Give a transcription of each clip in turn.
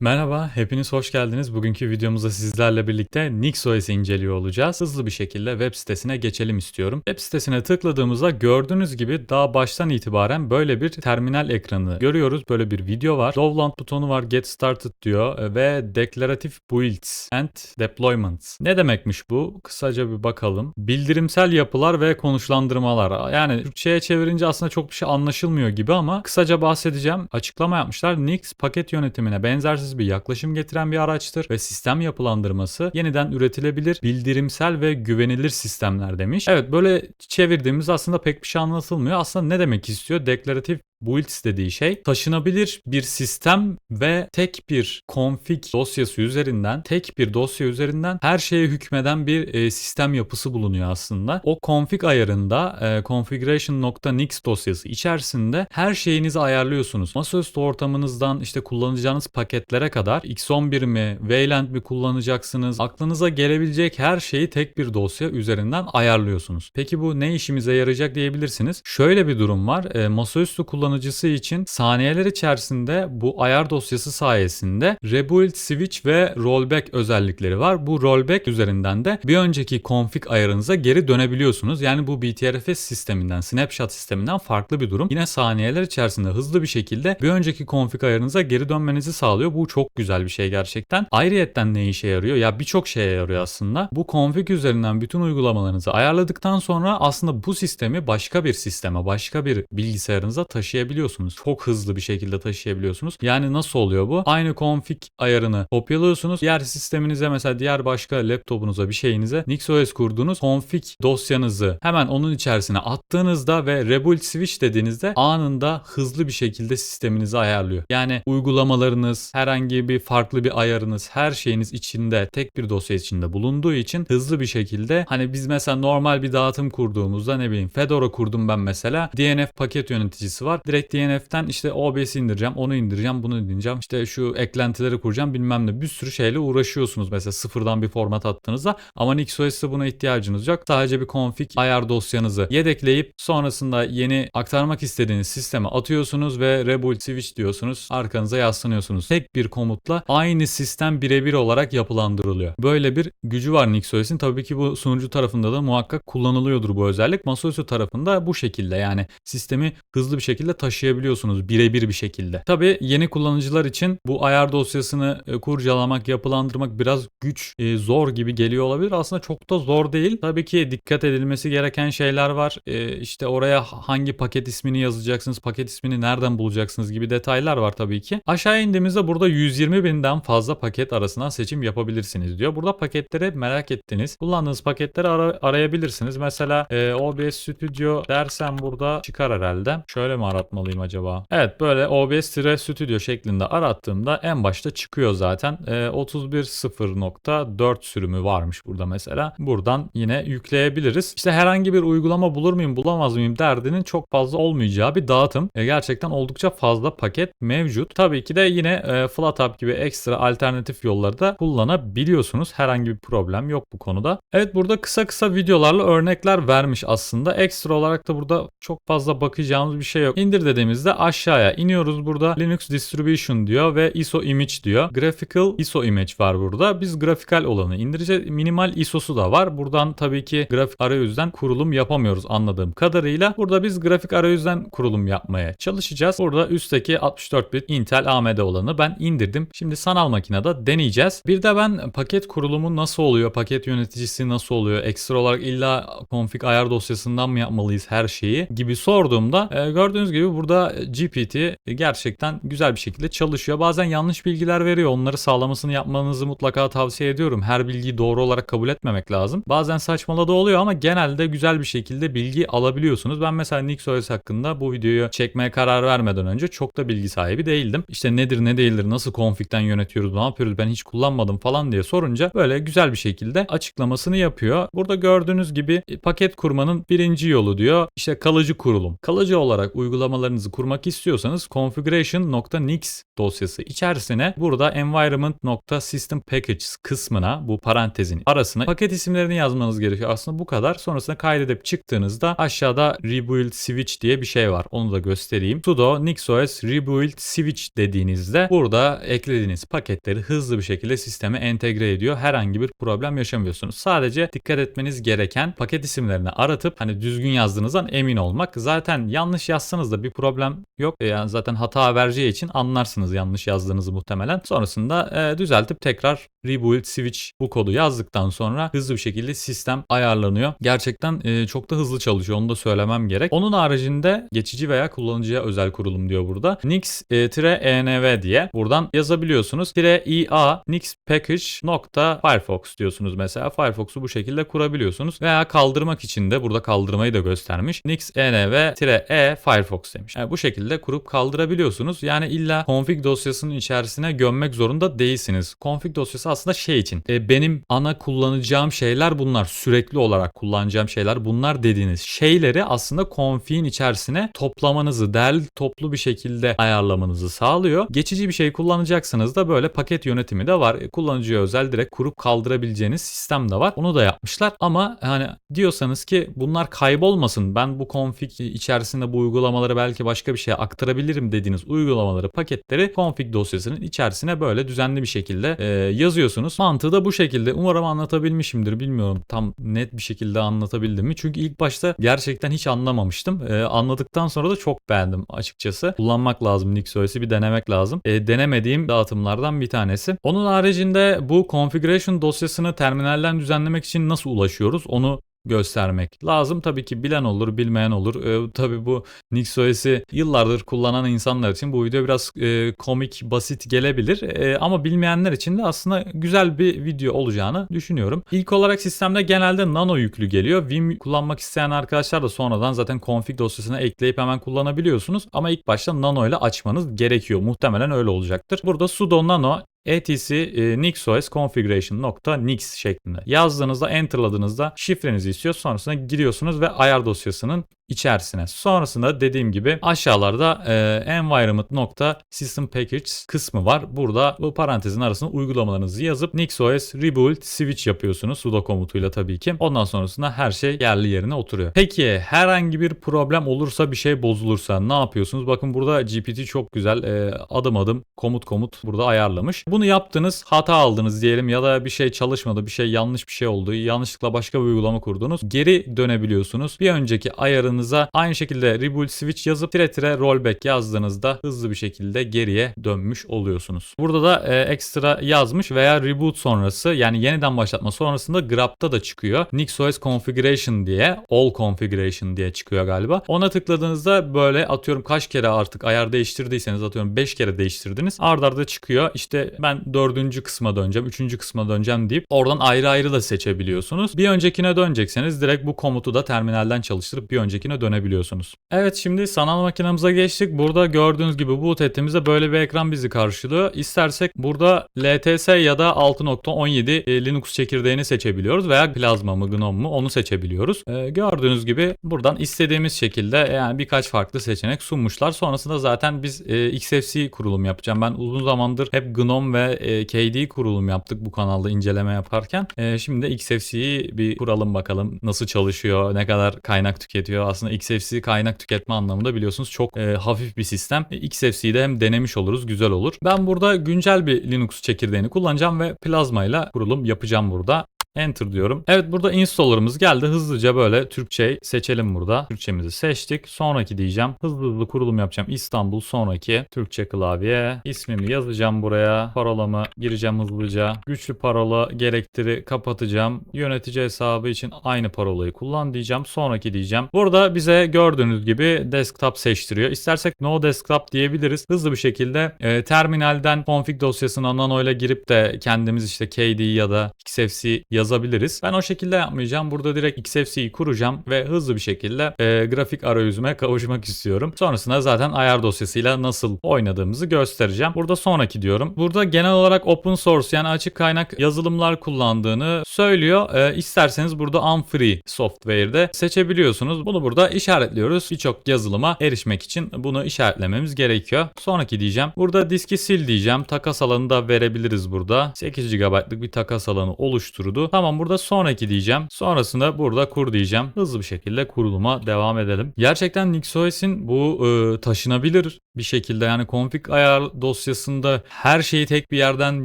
Merhaba, hepiniz hoş geldiniz. Bugünkü videomuzda sizlerle birlikte NixOS'i inceliyor olacağız. Hızlı bir şekilde web sitesine geçelim istiyorum. Web sitesine tıkladığımızda gördüğünüz gibi daha baştan itibaren böyle bir terminal ekranı görüyoruz. Böyle bir video var. Dovland butonu var, Get Started diyor ve Declarative Builds and Deployments. Ne demekmiş bu? Kısaca bir bakalım. Bildirimsel yapılar ve konuşlandırmalar. Yani Türkçe'ye çevirince aslında çok bir şey anlaşılmıyor gibi ama kısaca bahsedeceğim. Açıklama yapmışlar. Nix paket yönetimine benzersiz bir yaklaşım getiren bir araçtır ve sistem yapılandırması yeniden üretilebilir, bildirimsel ve güvenilir sistemler demiş. Evet böyle çevirdiğimiz aslında pek bir şey anlatılmıyor. Aslında ne demek istiyor? Deklaratif Builds dediği şey taşınabilir bir sistem ve tek bir config dosyası üzerinden, tek bir dosya üzerinden her şeye hükmeden bir e, sistem yapısı bulunuyor aslında. O config ayarında e, configuration.nix dosyası içerisinde her şeyinizi ayarlıyorsunuz. Masaüstü ortamınızdan işte kullanacağınız paketlere kadar X11 mi, Wayland mi kullanacaksınız? Aklınıza gelebilecek her şeyi tek bir dosya üzerinden ayarlıyorsunuz. Peki bu ne işimize yarayacak diyebilirsiniz. Şöyle bir durum var. E, masaüstü kullanıcısı için saniyeler içerisinde bu ayar dosyası sayesinde rebuild switch ve rollback özellikleri var. Bu rollback üzerinden de bir önceki config ayarınıza geri dönebiliyorsunuz. Yani bu BTRFS sisteminden, snapshot sisteminden farklı bir durum. Yine saniyeler içerisinde hızlı bir şekilde bir önceki config ayarınıza geri dönmenizi sağlıyor. Bu çok güzel bir şey gerçekten. Ayrıyetten ne işe yarıyor? Ya birçok şeye yarıyor aslında. Bu config üzerinden bütün uygulamalarınızı ayarladıktan sonra aslında bu sistemi başka bir sisteme, başka bir bilgisayarınıza taşıyabiliyorsunuz. Çok hızlı bir şekilde taşıyabiliyorsunuz. Yani nasıl oluyor bu? Aynı config ayarını kopyalıyorsunuz. Diğer sisteminize mesela diğer başka laptopunuza bir şeyinize NixOS kurduğunuz config dosyanızı hemen onun içerisine attığınızda ve rebuild switch dediğinizde anında hızlı bir şekilde sisteminizi ayarlıyor. Yani uygulamalarınız, herhangi bir farklı bir ayarınız, her şeyiniz içinde tek bir dosya içinde bulunduğu için hızlı bir şekilde hani biz mesela normal bir dağıtım kurduğumuzda ne bileyim Fedora kurdum ben mesela DNF paket yöneticisi var. Direkt DNF'ten işte OBS indireceğim, onu indireceğim, bunu indireceğim. İşte şu eklentileri kuracağım bilmem ne. Bir sürü şeyle uğraşıyorsunuz mesela sıfırdan bir format attığınızda. Ama NixOS'te buna ihtiyacınız yok. Sadece bir config ayar dosyanızı yedekleyip sonrasında yeni aktarmak istediğiniz sisteme atıyorsunuz ve rebuild switch diyorsunuz. Arkanıza yaslanıyorsunuz. Tek bir komutla aynı sistem birebir olarak yapılandırılıyor. Böyle bir gücü var NixOS'in. Tabii ki bu sunucu tarafında da muhakkak kullanılıyordur bu özellik. Masaüstü tarafında bu şekilde yani sistemi hızlı bir şekilde taşıyabiliyorsunuz birebir bir şekilde. Tabii yeni kullanıcılar için bu ayar dosyasını e, kurcalamak, yapılandırmak biraz güç, e, zor gibi geliyor olabilir. Aslında çok da zor değil. Tabii ki dikkat edilmesi gereken şeyler var. E, işte oraya hangi paket ismini yazacaksınız, paket ismini nereden bulacaksınız gibi detaylar var tabii ki. Aşağı indiğimizde burada 120 binden fazla paket arasından seçim yapabilirsiniz diyor. Burada paketleri merak ettiğiniz, kullandığınız paketleri ara- arayabilirsiniz. Mesela e, OBS Studio dersem burada çıkar herhalde. Şöyle mi aratmalıyım acaba? Evet böyle OBS-Studio şeklinde arattığımda en başta çıkıyor zaten. E, 31.0.4 sürümü varmış burada mesela. Buradan yine yükleyebiliriz. İşte herhangi bir uygulama bulur muyum bulamaz mıyım derdinin çok fazla olmayacağı bir dağıtım. E, gerçekten oldukça fazla paket mevcut. Tabii ki de yine e, FlatHub gibi ekstra alternatif yolları da kullanabiliyorsunuz. Herhangi bir problem yok bu konuda. Evet burada kısa kısa videolarla örnekler vermiş aslında. Ekstra olarak da burada çok fazla bakacağımız bir şey yok. İndir dediğimizde aşağıya iniyoruz burada. Linux Distribution diyor ve ISO Image diyor. Graphical ISO Image var burada. Biz grafikal olanı indireceğiz. Minimal ISO'su da var. Buradan tabii ki grafik arayüzden kurulum yapamıyoruz anladığım kadarıyla. Burada biz grafik arayüzden kurulum yapmaya çalışacağız. Burada üstteki 64 bit Intel AMD olanı ben indirdim. Şimdi sanal makinede deneyeceğiz. Bir de ben paket kurulumu nasıl oluyor? Paket yöneticisi nasıl oluyor? Ekstra olarak illa config ayar dosyasından mı yapmalıyız her şeyi gibi sorduğumda e, gördüğünüz gibi burada GPT gerçekten güzel bir şekilde çalışıyor. Bazen yanlış bilgiler veriyor. Onları sağlamasını yapmanızı mutlaka tavsiye ediyorum. Her bilgiyi doğru olarak kabul etmemek lazım. Bazen saçmaladığı oluyor ama genelde güzel bir şekilde bilgi alabiliyorsunuz. Ben mesela NixOS hakkında bu videoyu çekmeye karar vermeden önce çok da bilgi sahibi değildim. İşte nedir ne değildir nasıl config'den yönetiyoruz ne yapıyoruz ben hiç kullanmadım falan diye sorunca böyle güzel bir şekilde açıklamasını yapıyor. Burada gördüğünüz gibi paket kurmanın birinci yolu diyor işte kalıcı kurulum. Kalıcı olarak uygulama uygulamalarınızı kurmak istiyorsanız configuration.nix dosyası içerisine burada environment.system packages kısmına bu parantezin arasına paket isimlerini yazmanız gerekiyor. Aslında bu kadar. Sonrasında kaydedip çıktığınızda aşağıda rebuild switch diye bir şey var. Onu da göstereyim. sudo nixos rebuild switch dediğinizde burada eklediğiniz paketleri hızlı bir şekilde sisteme entegre ediyor. Herhangi bir problem yaşamıyorsunuz. Sadece dikkat etmeniz gereken paket isimlerini aratıp hani düzgün yazdığınızdan emin olmak. Zaten yanlış yazsanız da bir problem yok. E, Yani zaten hata vereceği için anlarsınız yanlış yazdığınızı muhtemelen. Sonrasında e, düzeltip tekrar rebuild switch bu kodu yazdıktan sonra hızlı bir şekilde sistem ayarlanıyor. Gerçekten e, çok da hızlı çalışıyor. Onu da söylemem gerek. Onun haricinde geçici veya kullanıcıya özel kurulum diyor burada. nix-env diye buradan yazabiliyorsunuz. -ia nix package nokta firefox diyorsunuz mesela. Firefox'u bu şekilde kurabiliyorsunuz. Veya kaldırmak için de burada kaldırmayı da göstermiş. nix-env-e firefox demiş. Yani bu şekilde kurup kaldırabiliyorsunuz. Yani illa config dosyasının içerisine gömmek zorunda değilsiniz. Config dosyası aslında şey için. e, benim ana kullanacağım şeyler bunlar. Sürekli olarak kullanacağım şeyler bunlar dediğiniz şeyleri aslında config'in içerisine toplamanızı, değerli toplu bir şekilde ayarlamanızı sağlıyor. Geçici bir şey kullanacaksınız da böyle paket yönetimi de var. E, Kullanıcıya özel direkt kurup kaldırabileceğiniz sistem de var. Onu da yapmışlar ama hani diyorsanız ki bunlar kaybolmasın. Ben bu config içerisinde bu uygulamaları belki başka bir şeye aktarabilirim dediğiniz uygulamaları, paketleri config dosyasının içerisine böyle düzenli bir şekilde e, yazıyorsunuz. Mantığı da bu şekilde. Umarım anlatabilmişimdir. Bilmiyorum tam net bir şekilde anlatabildim mi? Çünkü ilk başta gerçekten hiç anlamamıştım. E, anladıktan sonra da çok beğendim açıkçası. Kullanmak lazım NixOS'i bir denemek lazım. E, denemediğim dağıtımlardan bir tanesi. Onun haricinde bu configuration dosyasını terminalden düzenlemek için nasıl ulaşıyoruz? Onu göstermek lazım. Tabii ki bilen olur, bilmeyen olur. Ee, tabii bu NixOS'i yıllardır kullanan insanlar için bu video biraz e, komik, basit gelebilir. E, ama bilmeyenler için de aslında güzel bir video olacağını düşünüyorum. İlk olarak sistemde genelde nano yüklü geliyor. Vim kullanmak isteyen arkadaşlar da sonradan zaten config dosyasına ekleyip hemen kullanabiliyorsunuz. Ama ilk başta nano ile açmanız gerekiyor. Muhtemelen öyle olacaktır. Burada sudo nano etc e, nixos configuration.nix şeklinde yazdığınızda enterladığınızda şifrenizi istiyor. Sonrasında giriyorsunuz ve ayar dosyasının içerisine. Sonrasında dediğim gibi aşağılarda e, environment.system packages kısmı var. Burada bu parantezin arasına uygulamalarınızı yazıp nixos rebuild switch yapıyorsunuz sudo komutuyla tabii ki. Ondan sonrasında her şey yerli yerine oturuyor. Peki herhangi bir problem olursa bir şey bozulursa ne yapıyorsunuz? Bakın burada GPT çok güzel e, adım adım komut komut burada ayarlamış. Bunu yaptınız hata aldınız diyelim ya da bir şey çalışmadı bir şey yanlış bir şey oldu. Yanlışlıkla başka bir uygulama kurdunuz. Geri dönebiliyorsunuz. Bir önceki ayarınıza aynı şekilde rebuild switch yazıp tire tire rollback yazdığınızda hızlı bir şekilde geriye dönmüş oluyorsunuz. Burada da e, ekstra yazmış veya reboot sonrası yani yeniden başlatma sonrasında grab'da da çıkıyor. NixOS configuration diye all configuration diye çıkıyor galiba. Ona tıkladığınızda böyle atıyorum kaç kere artık ayar değiştirdiyseniz atıyorum 5 kere değiştirdiniz. Ard arda çıkıyor. İşte ben dördüncü kısma döneceğim, üçüncü kısma döneceğim deyip oradan ayrı ayrı da seçebiliyorsunuz. Bir öncekine dönecekseniz direkt bu komutu da terminalden çalıştırıp bir öncekine dönebiliyorsunuz. Evet şimdi sanal makinamıza geçtik. Burada gördüğünüz gibi boot ettiğimizde böyle bir ekran bizi karşılıyor. İstersek burada LTS ya da 6.17 e, Linux çekirdeğini seçebiliyoruz veya Plasma mı GNOME mu onu seçebiliyoruz. E, gördüğünüz gibi buradan istediğimiz şekilde yani birkaç farklı seçenek sunmuşlar. Sonrasında zaten biz e, XFC kurulum yapacağım. Ben uzun zamandır hep GNOME ve e, KD kurulum yaptık bu kanalda inceleme yaparken. E, şimdi XFC'yi bir kuralım bakalım nasıl çalışıyor, ne kadar kaynak tüketiyor. Aslında XFC kaynak tüketme anlamında biliyorsunuz çok e, hafif bir sistem. E, XFC'yi de hem denemiş oluruz, güzel olur. Ben burada güncel bir Linux çekirdeğini kullanacağım ve Plasma ile kurulum yapacağım burada. Enter diyorum. Evet burada installer'ımız geldi. Hızlıca böyle Türkçe seçelim burada. Türkçemizi seçtik. Sonraki diyeceğim. Hızlı hızlı kurulum yapacağım. İstanbul sonraki Türkçe klavye. İsmimi yazacağım buraya. Parolamı gireceğim hızlıca. Güçlü parola gerektiri kapatacağım. Yönetici hesabı için aynı parolayı kullan diyeceğim. Sonraki diyeceğim. Burada bize gördüğünüz gibi desktop seçtiriyor. İstersek no desktop diyebiliriz. Hızlı bir şekilde e, terminalden config dosyasına nano ile girip de kendimiz işte KD ya da XFC yazıp yazabiliriz. Ben o şekilde yapmayacağım. Burada direkt XFC'yi kuracağım ve hızlı bir şekilde e, grafik arayüzüme kavuşmak istiyorum. Sonrasında zaten ayar dosyasıyla nasıl oynadığımızı göstereceğim. Burada sonraki diyorum. Burada genel olarak open source yani açık kaynak yazılımlar kullandığını söylüyor. E, isterseniz burada unfree software'de seçebiliyorsunuz. Bunu burada işaretliyoruz. Birçok yazılıma erişmek için bunu işaretlememiz gerekiyor. Sonraki diyeceğim. Burada diski sil diyeceğim. Takas alanı da verebiliriz burada. 8 GB'lık bir takas alanı oluşturdu. Tamam burada sonraki diyeceğim. Sonrasında burada kur diyeceğim. Hızlı bir şekilde kuruluma devam edelim. Gerçekten NixOS'in bu e, taşınabilir bir şekilde yani config ayar dosyasında her şeyi tek bir yerden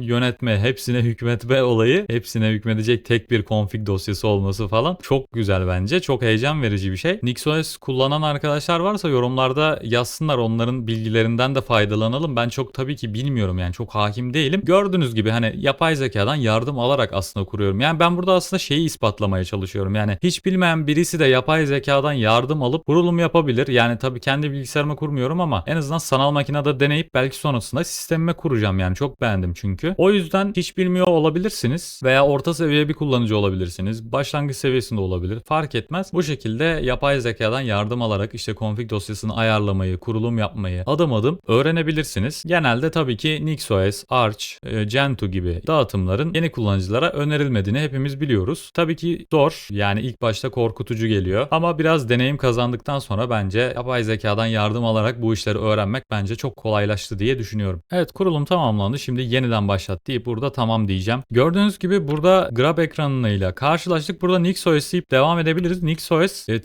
yönetme, hepsine hükmetme olayı, hepsine hükmedecek tek bir config dosyası olması falan çok güzel bence. Çok heyecan verici bir şey. NixOS kullanan arkadaşlar varsa yorumlarda yazsınlar onların bilgilerinden de faydalanalım. Ben çok tabii ki bilmiyorum yani çok hakim değilim. Gördüğünüz gibi hani yapay zekadan yardım alarak aslında kuruyorum. Yani ben burada aslında şeyi ispatlamaya çalışıyorum. Yani hiç bilmeyen birisi de yapay zekadan yardım alıp kurulum yapabilir. Yani tabii kendi bilgisayarıma kurmuyorum ama en azından sanal makinede deneyip belki sonrasında sistemime kuracağım yani çok beğendim çünkü. O yüzden hiç bilmiyor olabilirsiniz veya orta seviye bir kullanıcı olabilirsiniz. Başlangıç seviyesinde olabilir. Fark etmez. Bu şekilde yapay zekadan yardım alarak işte config dosyasını ayarlamayı, kurulum yapmayı adım adım öğrenebilirsiniz. Genelde tabii ki NixOS, Arch, e, Gentoo gibi dağıtımların yeni kullanıcılara önerilmediğini hepimiz biliyoruz. Tabii ki zor. Yani ilk başta korkutucu geliyor. Ama biraz deneyim kazandıktan sonra bence yapay zekadan yardım alarak bu işleri öğrenmek bence çok kolaylaştı diye düşünüyorum. Evet kurulum tamamlandı. Şimdi yeniden başlat deyip burada tamam diyeceğim. Gördüğünüz gibi burada grab ekranıyla karşılaştık. Burada NixOS deyip devam edebiliriz. NixOS e,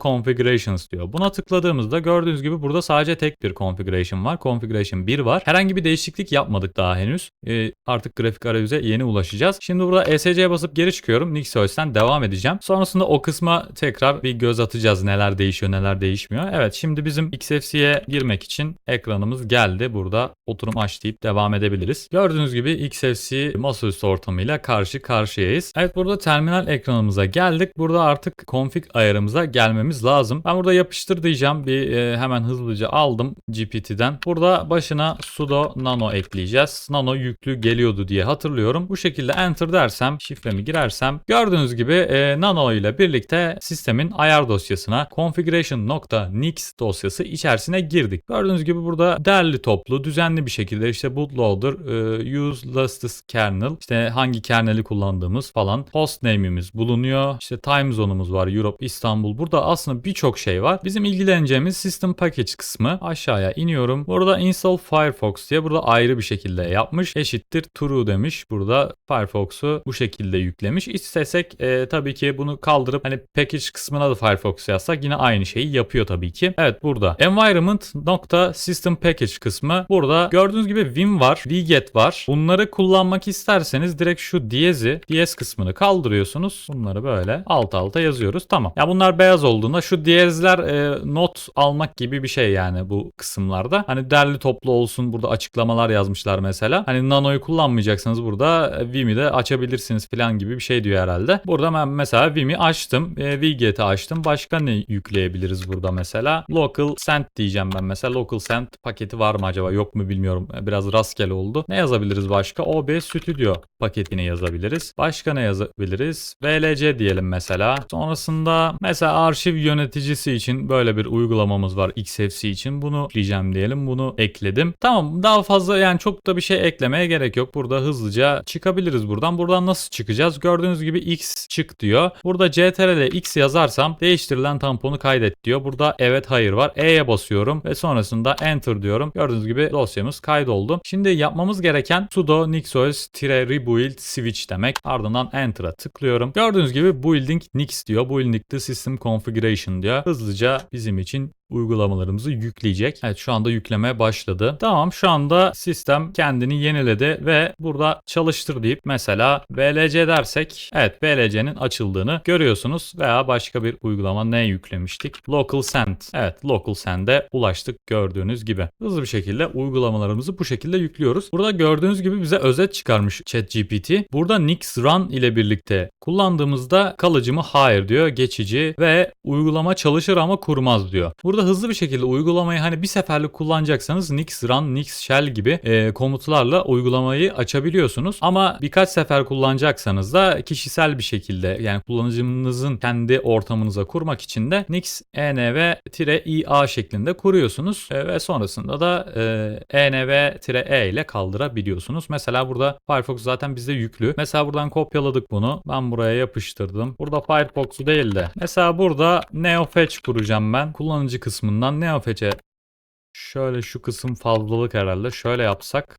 configurations diyor. Buna tıkladığımızda gördüğünüz gibi burada sadece tek bir configuration var. Configuration 1 var. Herhangi bir değişiklik yapmadık daha henüz. E, artık grafik arayüze yeni ulaşacağız. Şimdi burada ESC'ye basıp geri çıkıyorum. NixOS'ten devam edeceğim. Sonrasında o kısma tekrar bir göz atacağız. Neler değişiyor neler değişmiyor. Evet şimdi bizim XFC'ye girmek için ekranımız geldi. Burada oturum aç deyip devam edebiliriz. Gördüğünüz gibi XFC masaüstü ortamıyla karşı karşıyayız. Evet burada terminal ekranımıza geldik. Burada artık config ayarımıza gelmemiz lazım. Ben burada yapıştır diyeceğim. Bir e, hemen hızlıca aldım GPT'den. Burada başına sudo nano ekleyeceğiz. Nano yüklü geliyordu diye hatırlıyorum. Bu şekilde enter dersem, şifremi girersem gördüğünüz gibi e, nano ile birlikte sistemin ayar dosyasına configuration.nix dosyası içerisine girdik. Gördüğünüz gibi burada derli toplu, düzenli bir şekilde işte bootloader, e, use latest kernel, işte hangi kerneli kullandığımız falan, hostname'imiz bulunuyor. İşte time zone'umuz var, Europe, İstanbul. Burada aslında birçok şey var. Bizim ilgileneceğimiz system package kısmı. Aşağıya iniyorum. Burada install Firefox diye burada ayrı bir şekilde yapmış. Eşittir true demiş. Burada Firefox'u bu şekilde yüklemiş. İstesek e, tabii ki bunu kaldırıp hani package kısmına da Firefox yazsak yine aynı şeyi yapıyor tabii ki. Evet burada environment nokta system package kısmı. Burada gördüğünüz gibi Vim var, Wget var. Bunları kullanmak isterseniz direkt şu diyezi, diyez kısmını kaldırıyorsunuz. Bunları böyle alt alta yazıyoruz. Tamam. Ya bunlar beyaz olduğunda şu diyezler e, not almak gibi bir şey yani bu kısımlarda. Hani derli toplu olsun burada açıklamalar yazmışlar mesela. Hani Nano'yu kullanmayacaksanız burada e, Vim'i de açabilirsiniz falan gibi bir şey diyor herhalde. Burada ben mesela Vim'i açtım. E, Wget'i açtım. Başka ne yükleyebiliriz burada mesela? Local send diyeceğim ben mesela. Local send paketi var mı acaba? Yok mu bilmiyorum. Biraz rastgele oldu. Ne yazabiliriz başka? OB Studio paketini yazabiliriz. Başka ne yazabiliriz? VLC diyelim mesela. Sonrasında mesela arşiv yöneticisi için böyle bir uygulamamız var XFC için. Bunu ekleyeceğim diyelim. Bunu ekledim. Tamam daha fazla yani çok da bir şey eklemeye gerek yok. Burada hızlıca çıkabiliriz buradan. Buradan nasıl çıkacağız? Gördüğünüz gibi X çık diyor. Burada CTRL'e X yazarsam değiştirilen tamponu kaydet diyor. Burada evet hayır var. E'ye basıyorum ve sonrasında enter diyorum. Gördüğünüz gibi dosyamız kaydoldu. Şimdi yapmamız gereken sudo nixos-rebuild switch demek. Ardından enter'a tıklıyorum. Gördüğünüz gibi building nix diyor. Building the system configuration diyor. Hızlıca bizim için uygulamalarımızı yükleyecek. Evet şu anda yüklemeye başladı. Tamam şu anda sistem kendini yeniledi ve burada çalıştır deyip mesela VLC dersek evet VLC'nin açıldığını görüyorsunuz veya başka bir uygulama ne yüklemiştik? Local Send. Evet Local Send'e ulaştık gördüğünüz gibi. Hızlı bir şekilde uygulamalarımızı bu şekilde yüklüyoruz. Burada gördüğünüz gibi bize özet çıkarmış ChatGPT. Burada Nix Run ile birlikte kullandığımızda kalıcı mı? Hayır diyor. Geçici ve uygulama çalışır ama kurmaz diyor. Burada hızlı bir şekilde uygulamayı hani bir seferlik kullanacaksanız nix run, nix shell gibi e, komutlarla uygulamayı açabiliyorsunuz. Ama birkaç sefer kullanacaksanız da kişisel bir şekilde yani kullanıcınızın kendi ortamınıza kurmak için de nix env-ia şeklinde kuruyorsunuz E, ve sonrasında da e, env-e ile kaldırabiliyorsunuz. Mesela burada Firefox zaten bizde yüklü. Mesela buradan kopyaladık bunu. Ben buraya yapıştırdım. Burada Firefox'u değil de mesela burada NeoFetch kuracağım ben. Kullanıcı kısmından NeoFetch'e şöyle şu kısım fazlalık herhalde. Şöyle yapsak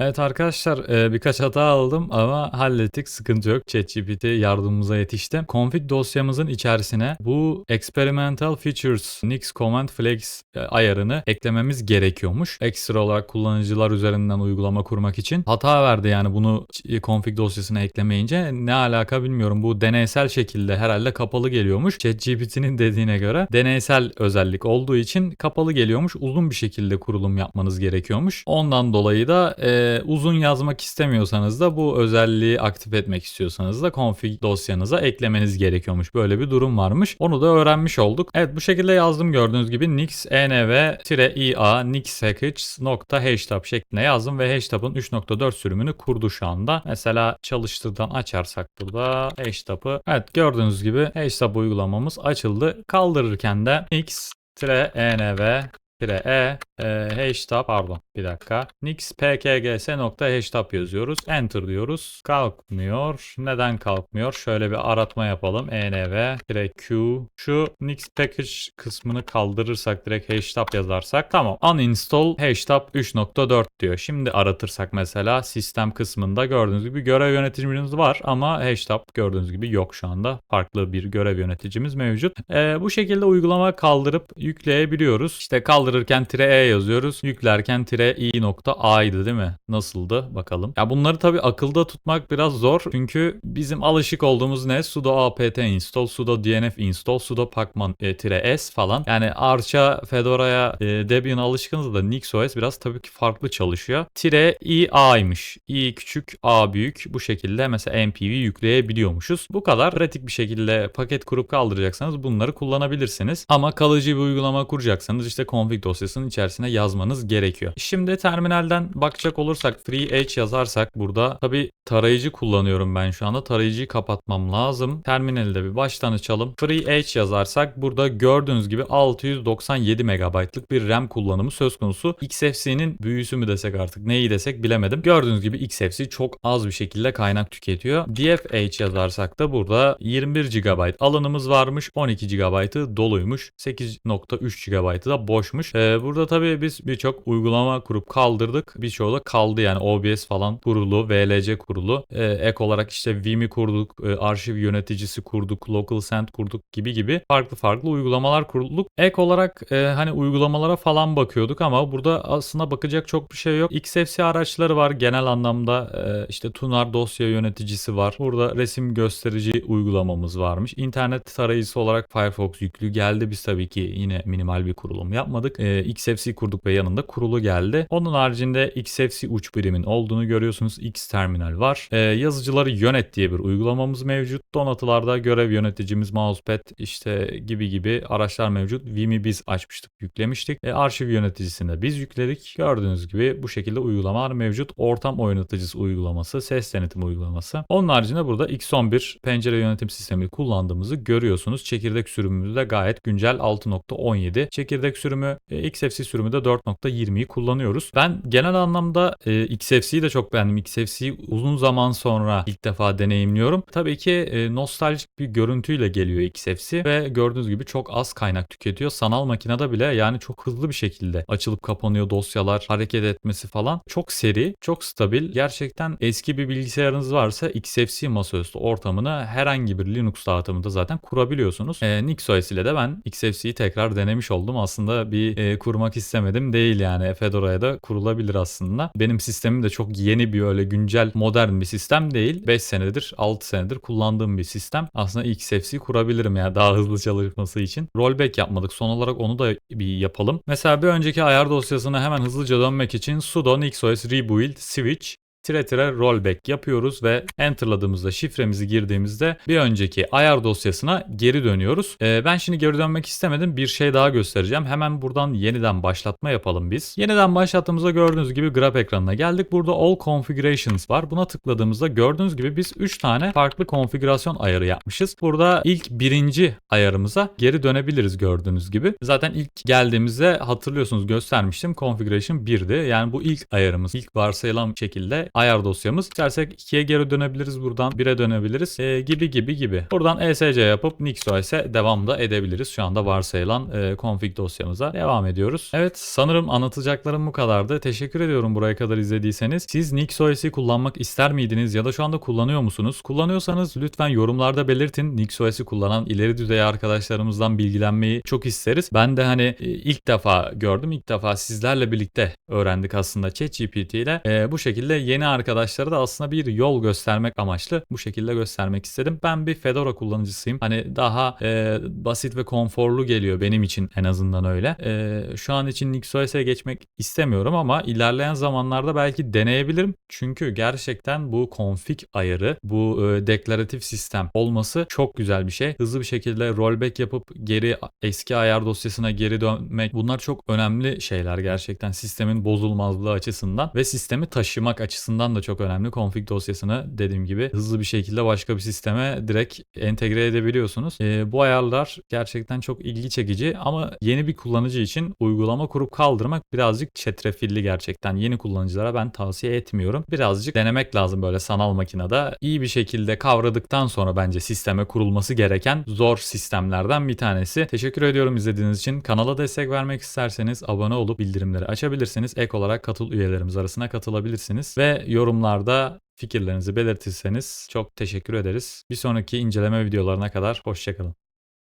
Evet arkadaşlar e, birkaç hata aldım ama hallettik sıkıntı yok. ChatGPT yardımımıza yetişti. Config dosyamızın içerisine bu experimental features nix command flags e, ayarını eklememiz gerekiyormuş. Ekstra olarak kullanıcılar üzerinden uygulama kurmak için. Hata verdi yani bunu e, config dosyasına eklemeyince ne alaka bilmiyorum. Bu deneysel şekilde herhalde kapalı geliyormuş. ChatGPT'nin dediğine göre deneysel özellik olduğu için kapalı geliyormuş. Uzun bir şekilde kurulum yapmanız gerekiyormuş. Ondan dolayı da e, uzun yazmak istemiyorsanız da bu özelliği aktif etmek istiyorsanız da config dosyanıza eklemeniz gerekiyormuş. Böyle bir durum varmış. Onu da öğrenmiş olduk. Evet bu şekilde yazdım gördüğünüz gibi nix env-ia nix package.hashtab şeklinde yazdım ve hashtab'ın 3.4 sürümünü kurdu şu anda. Mesela çalıştırdan açarsak burada hashtab'ı evet gördüğünüz gibi hashtab uygulamamız açıldı. Kaldırırken de nix env tire e, e hashtag pardon bir dakika. Nix pkgs nokta hashtag yazıyoruz. Enter diyoruz. Kalkmıyor. Neden kalkmıyor? Şöyle bir aratma yapalım. Env tire q. Şu nix package kısmını kaldırırsak direkt hashtag yazarsak tamam. Uninstall hashtag 3.4 diyor. Şimdi aratırsak mesela sistem kısmında gördüğünüz gibi görev yöneticimiz var ama hashtag gördüğünüz gibi yok şu anda. Farklı bir görev yöneticimiz mevcut. E, bu şekilde uygulama kaldırıp yükleyebiliyoruz. İşte kaldır kaldırırken tire e yazıyoruz. Yüklerken tire i nokta a'ydı değil mi? Nasıldı? Bakalım. Ya bunları tabii akılda tutmak biraz zor. Çünkü bizim alışık olduğumuz ne? sudo apt install, sudo dnf install, sudo pacman e, tire s falan. Yani Arch'a, Fedora'ya, e, Debian'a alışkınız da NixOS biraz tabii ki farklı çalışıyor. Tire i a'ymış. i küçük, a büyük. Bu şekilde mesela npv yükleyebiliyormuşuz. Bu kadar pratik bir şekilde paket kurup kaldıracaksanız bunları kullanabilirsiniz. Ama kalıcı bir uygulama kuracaksanız işte config config dosyasının içerisine yazmanız gerekiyor. Şimdi terminalden bakacak olursak FreeH yazarsak burada tabi tarayıcı kullanıyorum ben şu anda. Tarayıcıyı kapatmam lazım. Terminali de bir baştan açalım. FreeH yazarsak burada gördüğünüz gibi 697 MB'lık bir RAM kullanımı söz konusu. XFC'nin büyüsü mü desek artık neyi desek bilemedim. Gördüğünüz gibi XFC çok az bir şekilde kaynak tüketiyor. DFH yazarsak da burada 21 GB alanımız varmış. 12 GB'ı doluymuş. 8.3 GB'ı da boşmuş olmuş. Ee, burada tabii biz birçok uygulama kurup kaldırdık. Birçoğu da kaldı yani OBS falan kurulu, VLC kurulu. Ee, ek olarak işte Vim'i kurduk, e, arşiv yöneticisi kurduk, Local Send kurduk gibi gibi farklı farklı uygulamalar kurduk. Ek olarak e, hani uygulamalara falan bakıyorduk ama burada aslında bakacak çok bir şey yok. XFC araçları var genel anlamda e, işte Tunar dosya yöneticisi var. Burada resim gösterici uygulamamız varmış. İnternet tarayıcısı olarak Firefox yüklü geldi. Biz tabii ki yine minimal bir kurulum yapmadık e, XFC kurduk ve yanında kurulu geldi. Onun haricinde XFC uç birimin olduğunu görüyorsunuz. X terminal var. E, yazıcıları yönet diye bir uygulamamız mevcut. Donatılarda görev yöneticimiz mousepad işte gibi gibi araçlar mevcut. Vim'i biz açmıştık, yüklemiştik. E, arşiv yöneticisini de biz yükledik. Gördüğünüz gibi bu şekilde uygulamalar mevcut. Ortam oynatıcısı uygulaması, ses denetim uygulaması. Onun haricinde burada X11 pencere yönetim sistemi kullandığımızı görüyorsunuz. Çekirdek sürümümüz de gayet güncel 6.17. Çekirdek sürümü e, XFC sürümü de 4.20'yi kullanıyoruz. Ben genel anlamda e, XFC'yi de çok beğendim. XFC'yi uzun zaman sonra ilk defa deneyimliyorum. Tabii ki e, nostaljik bir görüntüyle geliyor XFC ve gördüğünüz gibi çok az kaynak tüketiyor. Sanal makinede bile yani çok hızlı bir şekilde açılıp kapanıyor dosyalar, hareket etmesi falan. Çok seri, çok stabil. Gerçekten eski bir bilgisayarınız varsa XFC masaüstü ortamını herhangi bir Linux dağıtımında zaten kurabiliyorsunuz. E, NixOS ile de ben XFC'yi tekrar denemiş oldum. Aslında bir e, kurmak istemedim değil yani. Fedora'ya da kurulabilir aslında. Benim sistemim de çok yeni bir öyle güncel modern bir sistem değil. 5 senedir 6 senedir kullandığım bir sistem. Aslında XFC kurabilirim ya daha hızlı çalışması için. Rollback yapmadık. Son olarak onu da bir yapalım. Mesela bir önceki ayar dosyasına hemen hızlıca dönmek için sudo nixos rebuild switch tire tire rollback yapıyoruz ve enterladığımızda şifremizi girdiğimizde bir önceki ayar dosyasına geri dönüyoruz. Ee, ben şimdi geri dönmek istemedim. Bir şey daha göstereceğim. Hemen buradan yeniden başlatma yapalım biz. Yeniden başlattığımızda gördüğünüz gibi grab ekranına geldik. Burada all configurations var. Buna tıkladığımızda gördüğünüz gibi biz 3 tane farklı konfigürasyon ayarı yapmışız. Burada ilk birinci ayarımıza geri dönebiliriz gördüğünüz gibi. Zaten ilk geldiğimizde hatırlıyorsunuz göstermiştim. Configuration 1'di. Yani bu ilk ayarımız. İlk varsayılan şekilde ayar dosyamız. İstersek 2'ye geri dönebiliriz buradan. 1'e dönebiliriz. Ee, gibi gibi gibi. Buradan ESC yapıp NixOS'e devam da edebiliriz. Şu anda varsayılan e, config dosyamıza devam ediyoruz. Evet sanırım anlatacaklarım bu kadardı. Teşekkür ediyorum buraya kadar izlediyseniz. Siz NixOS'i kullanmak ister miydiniz ya da şu anda kullanıyor musunuz? Kullanıyorsanız lütfen yorumlarda belirtin. NixOS'i kullanan ileri düzey arkadaşlarımızdan bilgilenmeyi çok isteriz. Ben de hani e, ilk defa gördüm. ilk defa sizlerle birlikte öğrendik aslında ChatGPT ile. E, bu şekilde yeni arkadaşlara da aslında bir yol göstermek amaçlı bu şekilde göstermek istedim. Ben bir Fedora kullanıcısıyım. Hani daha e, basit ve konforlu geliyor benim için en azından öyle. E, şu an için NixOS'e geçmek istemiyorum ama ilerleyen zamanlarda belki deneyebilirim. Çünkü gerçekten bu config ayarı, bu e, deklaratif sistem olması çok güzel bir şey. Hızlı bir şekilde rollback yapıp geri eski ayar dosyasına geri dönmek bunlar çok önemli şeyler gerçekten sistemin bozulmazlığı açısından ve sistemi taşımak açısından da çok önemli. Config dosyasını dediğim gibi hızlı bir şekilde başka bir sisteme direkt entegre edebiliyorsunuz. E, bu ayarlar gerçekten çok ilgi çekici ama yeni bir kullanıcı için uygulama kurup kaldırmak birazcık çetrefilli gerçekten. Yeni kullanıcılara ben tavsiye etmiyorum. Birazcık denemek lazım böyle sanal makinede. İyi bir şekilde kavradıktan sonra bence sisteme kurulması gereken zor sistemlerden bir tanesi. Teşekkür ediyorum izlediğiniz için. Kanala destek vermek isterseniz abone olup bildirimleri açabilirsiniz. Ek olarak katıl üyelerimiz arasına katılabilirsiniz. Yorumlarda fikirlerinizi belirtirseniz çok teşekkür ederiz. Bir sonraki inceleme videolarına kadar hoşçakalın.